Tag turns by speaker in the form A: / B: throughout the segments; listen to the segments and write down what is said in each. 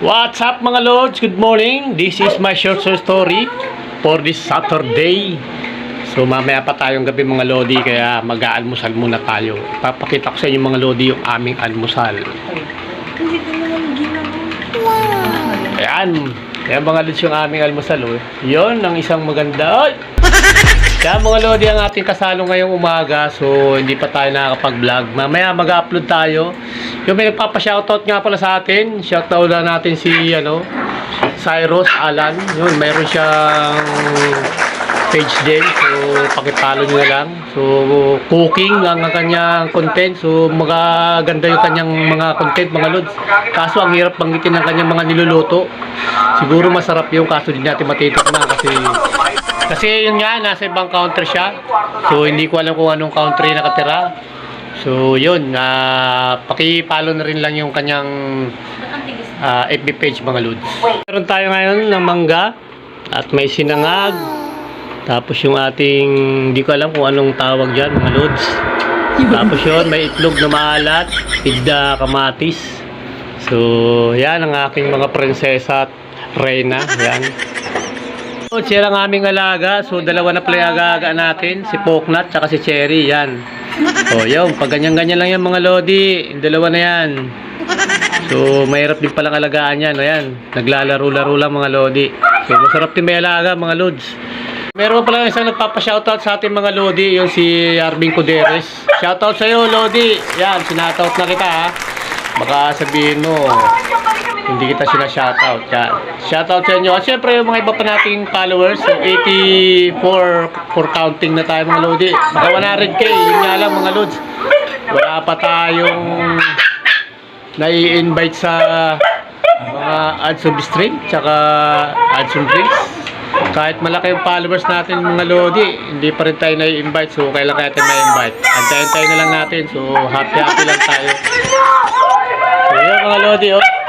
A: What's up mga lords? Good morning. This is my short story for this Saturday. So mamaya pa tayong gabi mga lodi kaya mag-aalmusal muna tayo. Papakita ko sa inyo mga lodi yung aming almusal. Ayan. Ayan mga lods yung aming almusal. Oh. Yun ang isang maganda. Ay! Kaya mga lodi ang ating kasalo ngayong umaga. So hindi pa tayo nakakapag-vlog. Mamaya mag-upload tayo. Yung may nagpapa-shoutout nga pala sa atin. Shoutout na natin si ano, Cyrus Alan. Yun, mayroon siyang page din. So, pakipalo nyo na lang. So, cooking ang ang kanyang content. So, magaganda yung kanyang mga content, mga lods. Kaso, ang hirap banggitin ng kanyang mga niluluto. Siguro masarap yung kaso din natin matitikman kasi kasi yun nga, nasa ibang country siya. So, hindi ko alam kung anong country nakatira. So, yun. Uh, pakipalo na rin lang yung kanyang ah, FB page mga lods. Meron tayo ngayon ng mangga at may sinangag. Tapos yung ating, hindi ko alam kung anong tawag dyan mga lods. Tapos yun, may itlog na maalat, pizza kamatis. So, yan ang aking mga prinsesa at reyna. Yan. So, siya ang aming alaga. So, dalawa na pala yung aga natin. Si Poknat, tsaka si Cherry. Yan. O, yun. Pag ganyan-ganyan lang yan mga Lodi. Yung dalawa na yan. So, mahirap din palang alagaan yan. Ayan. Naglalaro-laro lang mga Lodi. So, masarap din may alaga mga Lods. Meron pala isang nagpapa-shoutout sa ating mga Lodi. Yung si Arvin Cuderes. Shoutout sa'yo, Lodi. Yan. Sinoutout na kita ha. Baka sabihin mo, hindi kita sila shoutout. Yan. Shoutout sa inyo. Syempre yung mga iba pa nating followers, yung 84 for counting na tayo mga lodi. Baka 100k, yun nga lang mga lods. Wala pa tayong nai-invite sa mga ads of stream, tsaka ads on drinks. Kahit malaki yung followers natin mga lodi, hindi pa rin tayo nai-invite. So, kailan kaya tayo ma-invite? Antayin-tayin na lang natin. So, happy-happy lang tayo. So, yun mga lodi, oh.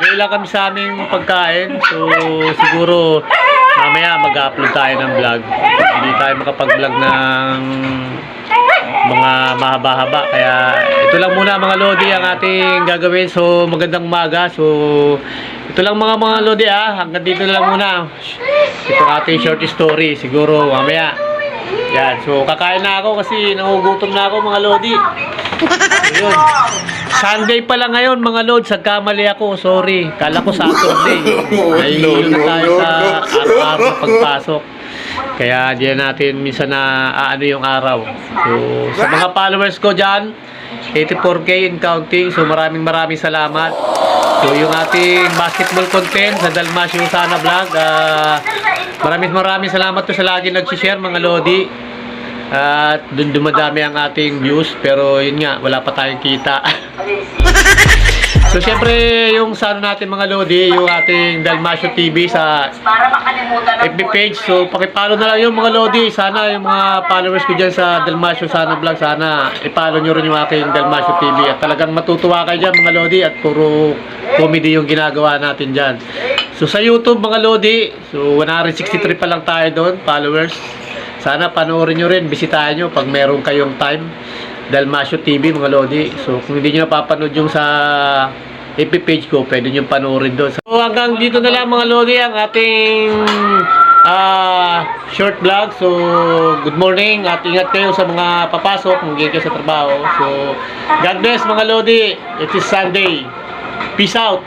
A: Gawin lang kami sa aming pagkain. So, siguro mamaya mag-upload tayo ng vlog. Hindi tayo makapag-vlog ng mga mahaba-haba. Kaya ito lang muna mga lodi ang ating gagawin. So, magandang umaga. So, ito lang mga mga lodi ah. Hanggang dito lang muna. Ito ang ating short story. Siguro mamaya. Yan. So, kakain na ako kasi nangugutom na ako mga lodi. Ayun. Sunday pala ngayon mga lods, nagkamali ako, sorry. Kala ko Saturday. Nahihilo na tayo sa araw-araw pagpasok. Kaya diyan natin minsan na aano yung araw. So, sa mga followers ko dyan, 84k in counting. So, maraming maraming salamat. So, yung ating basketball content sa Dalmasio Sana Vlog. ah, maraming maraming salamat to sa lagi nag-share mga lodi. At dun dumadami ang ating views pero yun nga wala pa tayong kita. so syempre yung sa natin mga lodi yung ating Dalmasio TV sa FB page. So paki-follow na lang yung mga lodi. Sana yung mga followers ko diyan sa Dalmasio Sana Vlog sana i-follow nyo rin yung aking Dalmasio TV at talagang matutuwa kayo diyan mga lodi at puro comedy yung ginagawa natin diyan. So sa YouTube mga lodi, so 163 pa lang tayo doon followers. Sana panoorin nyo rin, bisitahin nyo pag meron kayong time. Dalmasio TV mga lodi. So kung hindi nyo napapanood yung sa FB page ko, pwede nyo panoorin doon. So hanggang dito na lang mga lodi ang ating ah short vlog. So good morning at ingat kayo sa mga papasok, mag kayo sa trabaho. So God bless mga lodi. It is Sunday. Peace out.